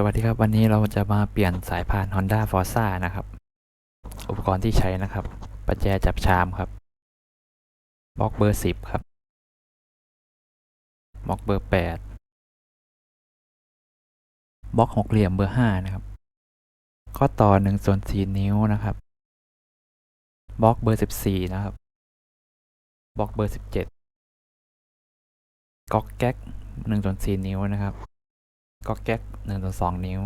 สวัสดีครับ วันนี้เราจะมาเปลี่ยนสายพาน Honda Forza นะครับ อุปกรณ์ที่ใช้นะครับ ประแจจับชามครับบล็อกเบอร์ 10 ครับบล็อกเบอร์ 8บล็อกหกเหลี่ยมเบอร์ 5 นะครับ ข้อต่อ1ส่วน4นิ้วนะครับบล็อกเบอร์ 14 นะครับบล็อกเบอร์ 17 ก๊อกแก๊ก1ส่วน4นิ้วนะครับ ก็แก๊กหนึ่งส่วนสองนิ้ว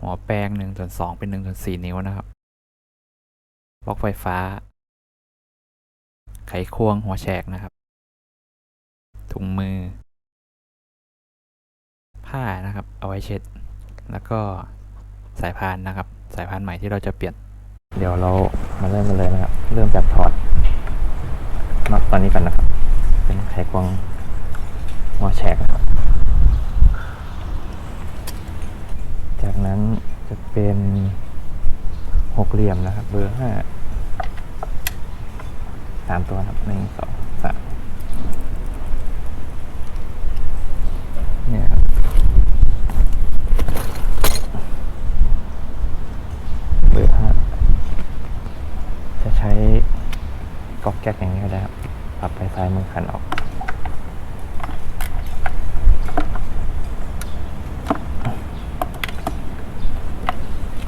หัวแปลงหนึ่งส่วนสองเป็นหนึ่งส่วนสี่นิ้วนะครับบล็อกไฟฟ้า ไขควงหัวแฉกนะครับ ถุงมือ ผ้านะครับ เอาไว้เช็ด แล้วก็สายพานนะครับ สายพานใหม่ที่เราจะเปลี่ยน เดี๋ยวเรามาเริ่มกันเลยนะครับ เริ่มจากถอดน็อตตอนนี้กันนะครับ เป็นไขควงหัวแฉก นั้นจะเป็นหกเหลี่ยมนะครับ เบอร์ห้าสามตัวครับหนึ่งสองสามเนี่ยครับเบอร์ห้าจะใช้ก๊อกแก๊กอย่างนี้ก็ได้ครับ ปรับไปซ้ายมือขันออก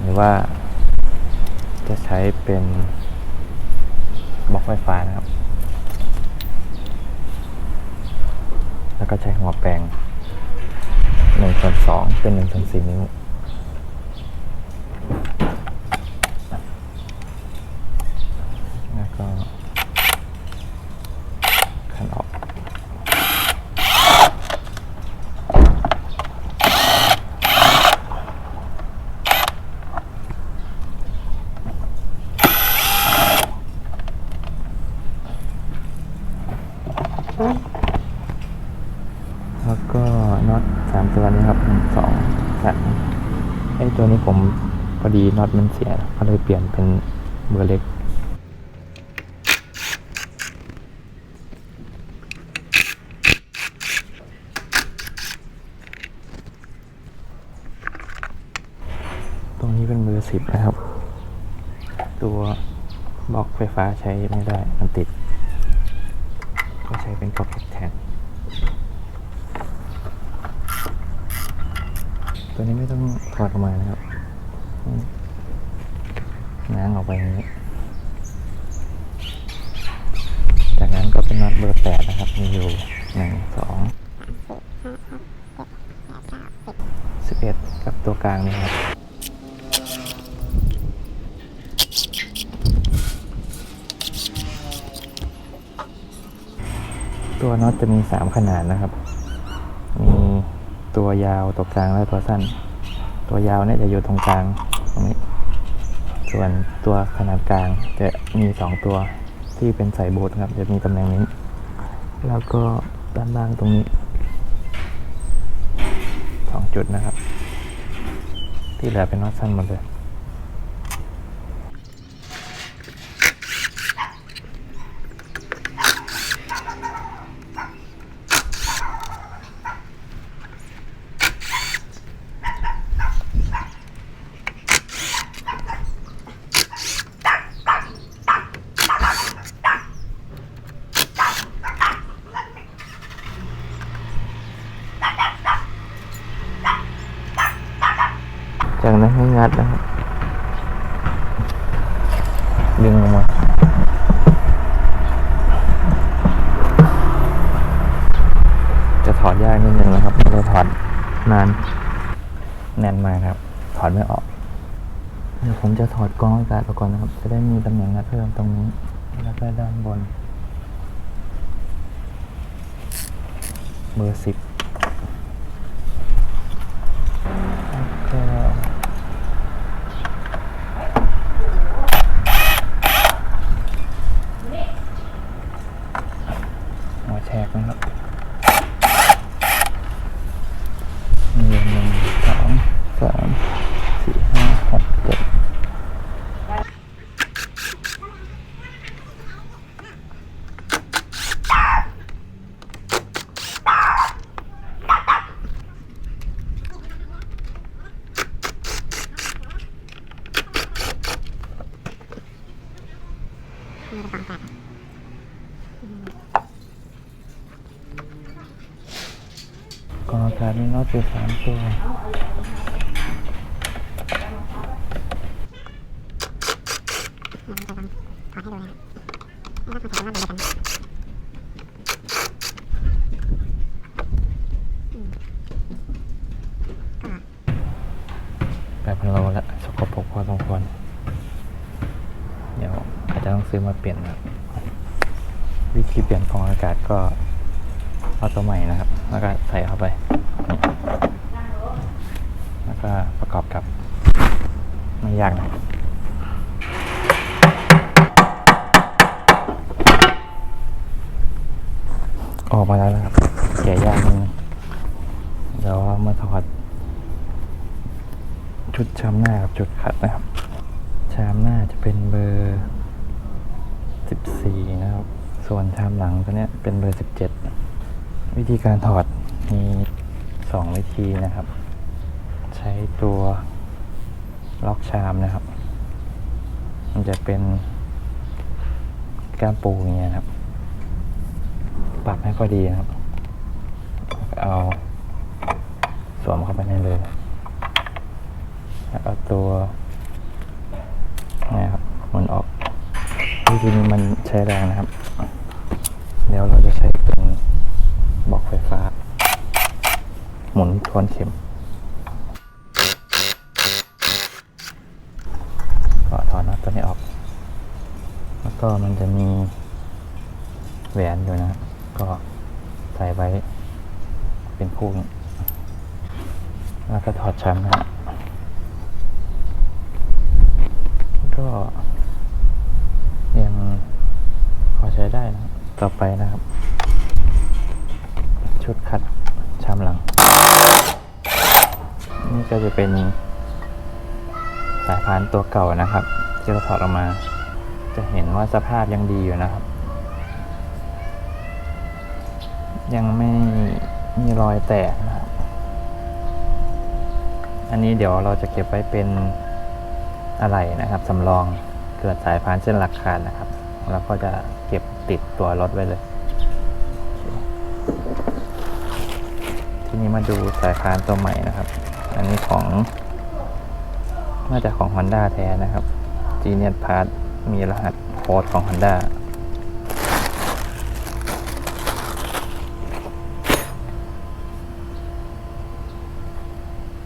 หรือ ว่า จะใช้เป็นบล็อกไฟฟ้านะครับ แล้วก็ใช้หัวแปลงหนึ่งส่วนสองเป็นหนึ่งส่วนสี่นิ้วก็ขันออก แล้วก็น็อตสามตัวนี้ครับหนึ่งสองสามไอ้ ตัวนี้ผมพอดีน็อตมันเสียก็เลยเปลี่ยนเป็นเบอร์เล็ก ตรงนี้เป็นเบอร์สิบนะครับ ตัวบล็อกไฟฟ้าใช้ไม่ได้มันติด ก็ใช้เป็นก๊อกแทน ตัวนี้ไม่ต้องถอดออกมานะครับง้างออกไปอย่างนี้ จากนั้นก็เป็นน็อตเบอร์แปดนะครับ มีอยู่หนึ่งสองสิบเอ็ดกับตัวกลางนี่ครับตัวน็อตจะมีสามขนาดนะครับ วยาวตัวกลางและตัวสั้น ตัวยาวเนี่ยจะอยู่ตรงกลางตรงนี้ ส่วนตัวขนาดกลางจะมีสองตัวที่เป็นสายโบูทครับจะมีตำแหน่งนี้ แล้วก็ด้านล่างตรงนี้สองจุดนะครับ ที่เหลือเป็นน็อตสั้นหมดเลย จากนั้นให้งัดนะครับดึงออกมาจะถอดยากนิดนึงนะครับไม่ได้ถอดนานแน่นมากครับ ถอดไม่ออก เดี๋ยวผมจะถอดกองอากาศออกก่อนนะครับ จะได้มีตำแหน่งงัดเพิ่มตรงนี้แล้วก็ด้านบนเบอร์สิบแล้วก็ หัวแชกนะครับหนึ่งหนึ่งสองสามสี่ห้าหกเจ็ด กองอากาศมีน็อตอยู่สามตัว แบบพันโลละสกปรกพอสมควร เดี๋ยวอาจจะต้องซื้อมาเปลี่ยนนะครับวิธีเปลี่ยนกรองอากาศก็เอาตัวใหม่นะครับ แล้วก็ใส่เข้าไป แล้วก็ประกอบกับ ไม่ยากนะออกมาแล้วนะครับแกะยากนิดนึงเดี๋ยวเอามาถอด ชุดชามหน้ากับจุดขัดนะครับ ชามหน้าจะเป็นเบอร์ 14 นะครับ ส่วนชามหลังตัวเนี้ยเป็นเบอร์ 17 วิธี การถอดมี2วิธีนะครับ ใช้ตัวล็อกชามนะครับ มันจะเป็นก้ามปูอย่างเงี้ยครับ ปรับให้พอดีนะครับ เอาสวมเข้าไปในเลยแล้วเอาตัวนี่ครับมันออกวิธีนี้มันใช้แรงนะครับ เดี๋ยวเราจะใช้เป็น บอกไฟฟ้า หมุนทวนเข็ม ก็ถอนน็อตตัวนี้ออก แล้วก็มันจะมีแหวนอยู่นะ ก็ใส่ไว้เป็นคู่ แล้วก็ถอดชั้นนะก็ยังพอใช้ได้นะ ต่อไปนะครับ ชุดขัดชามหลัง นี่ก็จะเป็นสายพานตัวเก่านะครับ ที่เราถอดออกมา จะเห็นว่าสภาพยังดีอยู่นะครับ ยังไม่มีรอยแตกนะครับ อันนี้เดี๋ยวเราจะเก็บไว้เป็นอะไรนะครับสำรองเกิดสายพานเส้นหลักขาดนะครับ แล้วก็จะเก็บติดตัวรถไว้เลย นี้มาดูสายพานตัวใหม่นะครับ อันนี้ของน่าจะของ Honda แท้นะครับ Genius Part มีรหัสโค้ดของ Honda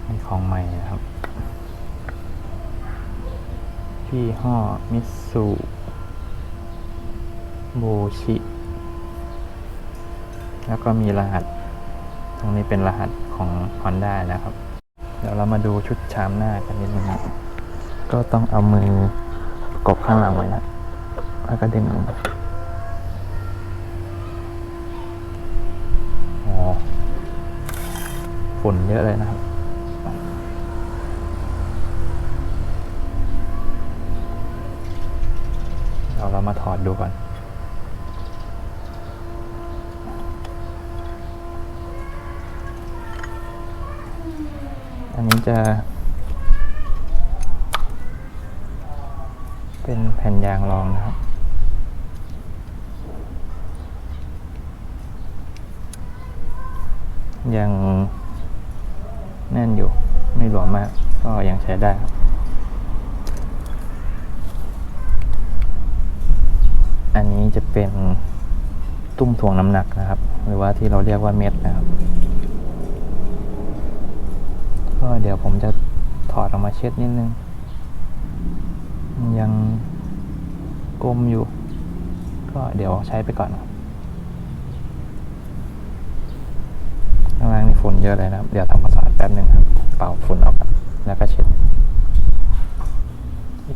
นี่ของใหม่นะครับยี่ห้อมิตซูโบชิ แล้วก็มีรหัส รงนี้เป็นรหัสของ Honda นะครับ เดี๋ยวเรามาดูชุดชามหน้ากันนิดนึงนะก็ต้องเอามือกบข้างหลังไว้นะ แล้วก็ดึงออกมาอ๋อฝุ่นเยอะเลยนะครับเราเรามาถอดดูก่อน จะ เป็นแผ่นยางรองนะครับ ยังแน่นอยู่ไม่หลวมมาก ก็ยังใช้ได้ครับอันนี้จะเป็นตุ้มถ่วงน้ำหนักนะครับ หรือว่าที่เราเรียกว่าเม็ดนะครับ ก็เดี๋ยวผมจะถอดออกมาเช็ดนิดนึง ยังกลมอยู่ ก็เดี๋ยวใช้ไปก่อนข้างล่างนี่ฝุ่นเยอะเลยนะครับ เดี๋ยวทำความสะอาดแป๊บนึงครับ เป่าฝุ่นออกแล้วก็เช็ด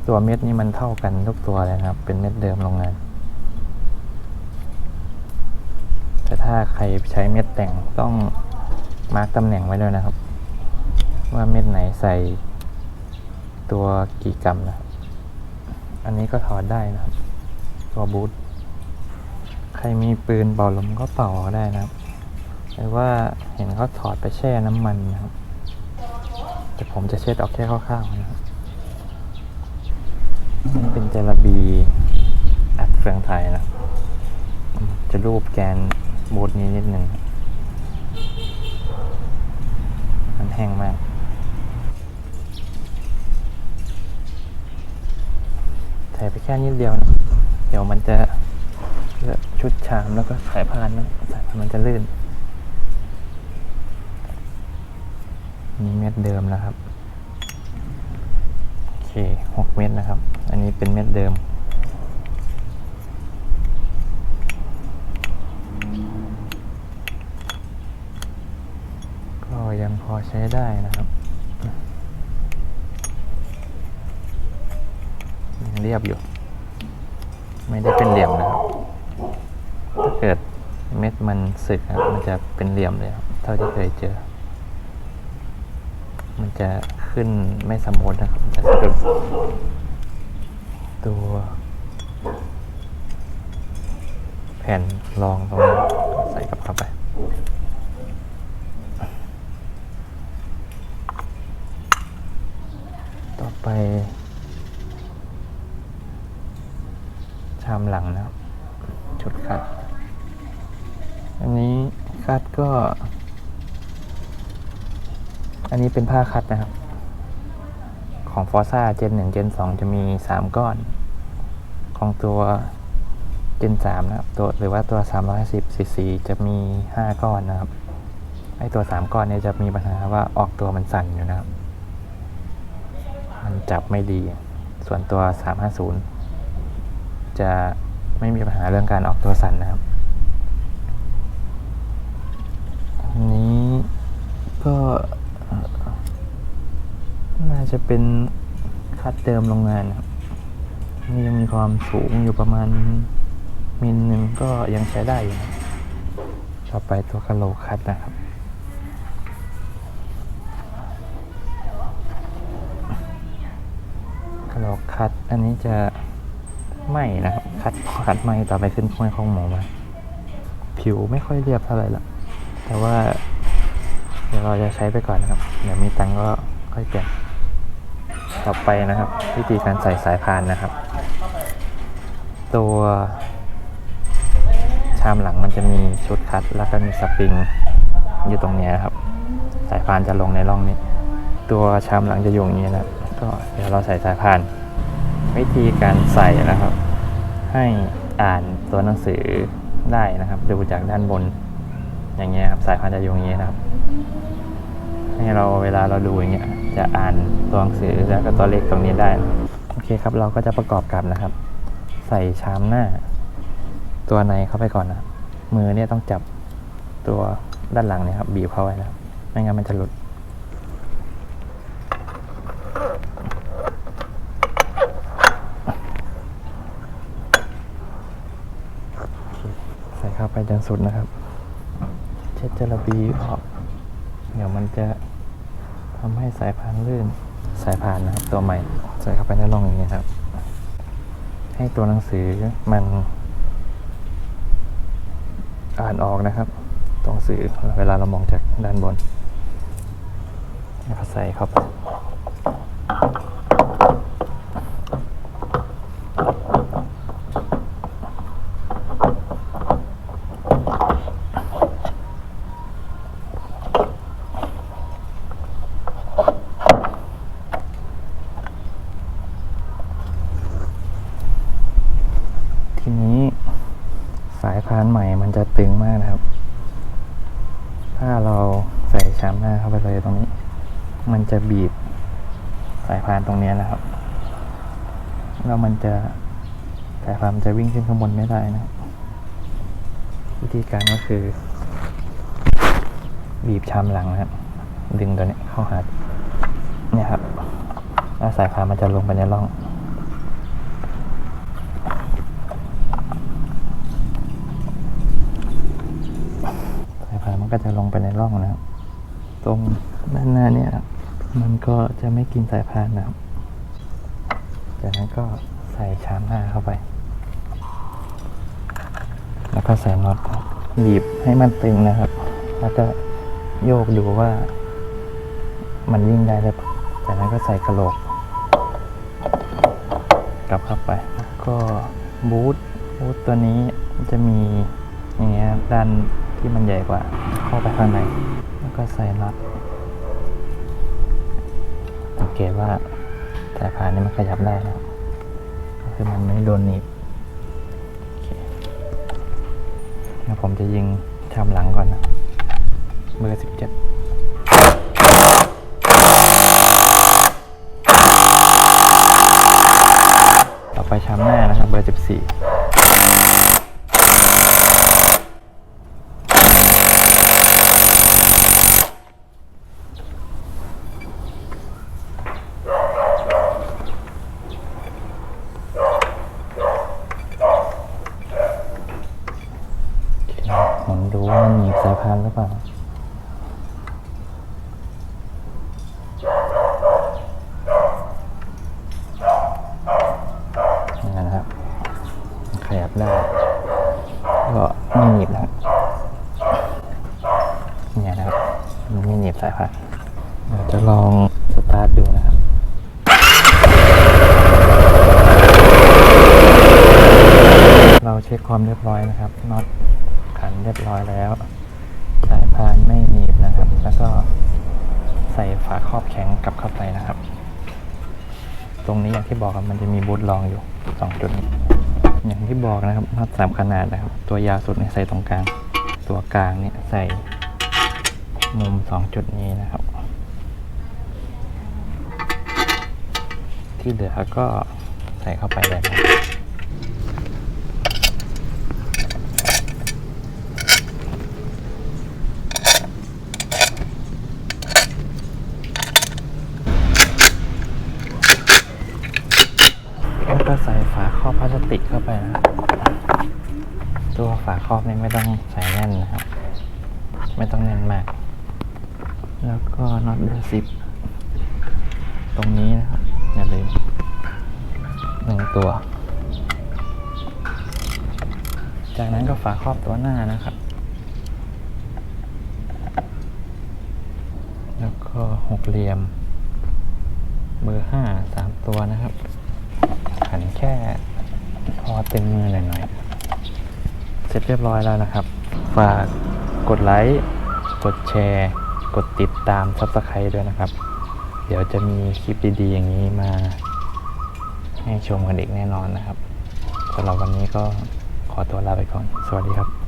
ตัวเม็ดนี่มันเท่ากันทุกตัวเลยครับ เป็นเม็ดเดิมโรงงาน แต่ถ้าใครใช้เม็ดแต่งต้องมาร์กตำแหน่งไว้ด้วยนะครับ ว่าเม็ดไหนใส่ตัวกี่กรัมนะครับ อันนี้ก็ถอดได้นะครับ ตัวบูทใครมีปืนเป่าลมก็เป่าเอได้นะครับหรือว่าเห็นเขาถอดไปแช่น้ำมันนะครับ แต่ผมจะเช็ดออกแค่คร่าวๆนะครับนี่เป็นเจลาบีอัดเฟืองไทยนะ จะรูปแกนบูทนี้นิดหนึ่งมันแห้งมาก ใส่ไปแค่นิดเดียวนะเดี๋ยวมันจะเลอะชุดชามแล้วก็สายพานนะสายพานมันจะลื่น นี่เม็ดเดิมนะครับ โอเคหกเม็ดนะครับ อันนี้เป็นเม็ดเดิมก็ยังพอใช้ได้นะครับยัง เรียบอยู่ ไม่ได้เป็นเหลี่ยมนะครับ ถ้าเกิดเม็ดมันสึกครับ มันจะเป็นเหลี่ยมเลยครับ เท่าที่เคยเจอ มันจะขึ้นไม่สมูทนะครับ มันจะสะดุดตัว แผ่นรองตรงนี้ใส่กลับเข้าไปต่อไป ชาม หลังนะครับชุดคัด อันนี้คัดก็ อันนี้เป็นผ้าคัดนะครับ ของฟอร์ซ่าเจนหนึ่งเจนสองจะมีสามก้อน ของตัวเจนสามนะครับตัวหรือว่าตัวสามร้อยสิบซีซีจะมีห้าก้อนนะครับไอตัวสามก้อนเนี้จะมีปัญหาว่าออกตัวมันสั่นอยู่นะครับ มันจับไม่ดี ส่วนตัว 350 จะ ไม่มีปัญหาเรื่องการออกตัวสั่นนะครับอันนี้ก็น่าจะเป็นคัดเดิมโรงงานนะครับนี่ยังมีความสูงอยู่ประมาณมิลหนึ่งก็ยังใช้ได้อยู่ต่อไปตัวกะโหลกคัดนะครับกระโหลกคัดอันนี้จะไหมนะครับ คัดคัดไหมต่อไปขึ้นค่อยของหมอมาผิวไม่ค่อยเรียบเท่าไหร่ละแต่ว่า เดี๋ยวเราจะใช้ไปก่อนนะครับ เดี๋ยวมีตังก็ค่อยเปลี่ยนต่อไปนะครับวิธีการใส่สายพานนะครับ ตัวชามหลังมันจะมีชุดคัด แล้วก็มีสปริงอยู่ตรงนี้ยครับ สายพานจะลงในร่องนี้ ตัวชามหลังจะอยู่อย่างนี้นะก็เดี๋ยวเราใส่สายพาน วิธีการใส่นะครับ ให้อ่านตัวหนังสือได้นะครับดูจากด้านบนอย่างเงี้ยครับสายพานจะอยู่อย่างนี้นะครับ ให้เราเวลาเราดูอย่างเงี้ยจะอ่านตัวหนังสือแล้วก็ตัวเลขตรงนี้ได้นะโอเคครับเราก็จะประกอบกับนะครับ ใส่ชามหน้า ตัวในเข้าไปก่อนนะมือเนี่ยต้องจับตัวด้านหลังเนี่ยครับบีบเข้าไว้นะครับไม่งั้นมันจะหลุด ใส่เข้าไป จนสุดนะครับ เช็ดจระบีออก เดี๋ยวมันจะทำให้สายพานลื่นสายพานนะครับ ตัวใหม่ใส่เข้าไปในร่องอย่างนี้ครับ ให้ตัวหนังสือมัน อ่านออกนะครับตัวหนังสือเวลาเรามองจากด้านบนแล้วก็ใส่เข้าไป ทีนี้สายพานใหม่มันจะตึงมากนะครับ ถ้าเราใส่ชามหน้าเข้าไปเลยตรงนี้ มัน จะบีบสายพานตรงนี้นะครับ แล้วมันจะสายพานมันจะวิ่งขึ้นข้างบนไม่ได้นะ วิธีการก็คือ บีบชามหลังนะครับ ดึงตัวนี้เข้าหาเนี่ยครับ แล้วสายพานมันจะลงไปในร่องสายพานมันก็จะลงไปในร่องนะครับ ตรงด้านหน้าเนี่ยครับ มันก็จะไม่กินสายพานนะครับ จากนั้นก็ใส่ชามหน้าเข้าไป แล้วก็ใส่น็อตบีบให้มันตึงนะครับ แล้วก็โยกดูว่า มันวิ่งได้หรือเปล่าจากนั้นก็ใส่กระโหลก กลับเข้าไป ก็บูทฮูดตัวนี้จะมีอย่างเงี้ยด้านที่มันใหญ่กว่าเข้าไปข้างใน แล้วก็ใส่น็อต เกตว่าสายพานนี่มันขยับได้นะครับก็คือมันไม่โดนหนีบเคแล้วผมจะยิงชามหลังก่อนนะเบอร์สิบเจ็ดต่อไปชามหน้านะครับเบอร์สิบสี่หมุนดูว่ามันหนีบสายพานหรือเปล่า อย่างนั้นนะครับ ขยับได้ ก็ไม่หนีบนะครับเนี่ยนะครับ มันไม่หนีบสายพานเดี๋ยวจะลองสตาร์ทดูนะครับ เราเช็ ความเรียบร้อยนะครับน็อตขันเรียบร้อยแล้ว สายพานไม่หนีบนะครับ แล้วก็ใส่ฝาครอบแข็งกลับเข้าไปนะครับ ตรงนี้อย่างที่บอกครับมันจะมีบูทรองอยู่สองจุดนี้อย่างที่บอกนะครับน็อตสามขนาดนะครับ ตัวยาวสุดเนี่ยใส่ตรงกลาง ตัวกลางเนี่ยใส่มุมสองจุดนี้นะครับ ที่เหลือก็ใส่เข้าไปเลยนะครับแล้วก็ใส่ฝาครอบพลาสติกเข้าไปนะครับ ตัวฝาครอบนี่ไม่ต้องใส่แน่นนะครับ ไม่ต้องแน่นมาก แล้วก็น็อตเบอร์สิบตรงนี้นะครับ อย่าลืมหนึ่งตัว จากนั้นก็ฝาครอบตัวหน้านะครับ แล้วก็หกเหลี่ยม เบอร์ห้าสามตัวนะครับขันแค่พอเต็มมือหน่อยๆ เสร็จเรียบร้อยแล้วนะครับ ฝากกดไลค์ กดแชร์ กดติดตามซับสไคร b e ด้วยนะครับ เดี๋ยวจะมีคลิปดี ๆ อย่างนี้มา ให้ชมกันอีกแน่นอนนะครับสำหรับวันนี้ก็ขอตัวลาไปก่อน สวัสดีครับ